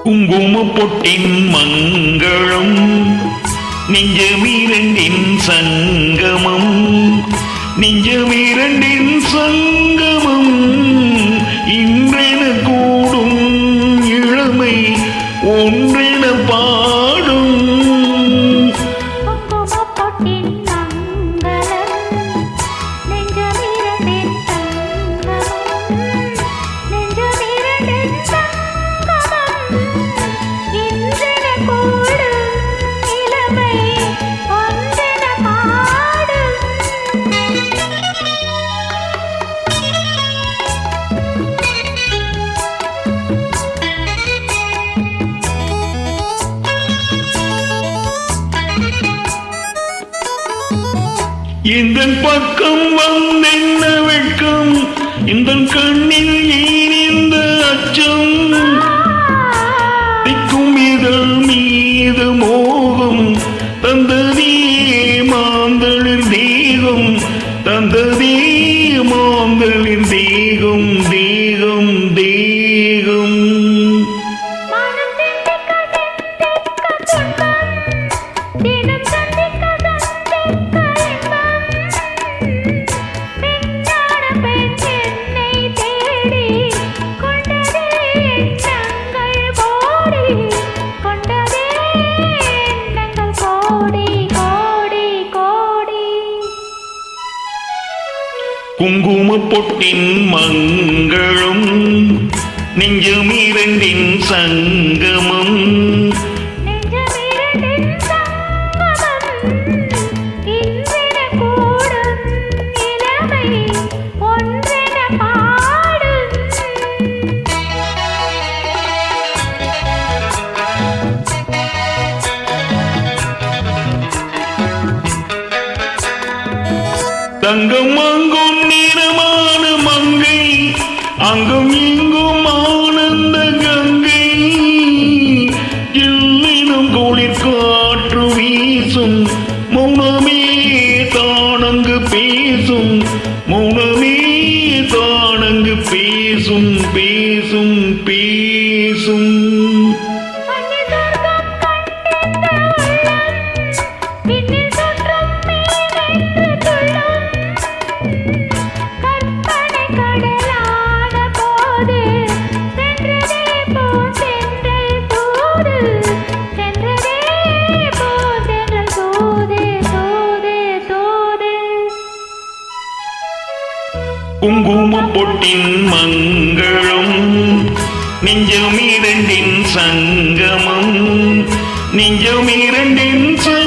குங்கும பொட்டின் மங்களம் நெஞ்சமீரண்டின் சங்கமம் நெஞ்சமீரண்டின் சங்கமம் இன்றென கூடும் இளமை ஒன்றென பா இந்த பக்கம் வந்தென்ன வெட்கம்? இந்த கண்ணில் ஏன் அச்சம்? திக்கும் இதழ் மீது மோகம். தந்ததே மாந்தளிர் தேகம். தந்ததே மாந்தளிர் தேகம் தேகம். குங்கும பொட்டின் மங்களம் நெஞ்சமிரண்டின் சங்கமம். தங்கம் அங்கும் நிறமான மங்கை அங்கும் இங்கும் ஆனந்த கங்கை. எல்லினும் குளிர் காற்று வீசும் மௌனமே தானங்கு பேசும் மௌனமே தானங்கு பேசும் பேசும் பேசும். பொட்டின் மங்களம் நெஞ்சமிரண்டின் சங்கமம் நெஞ்சமிரண்டின் சங்கமம்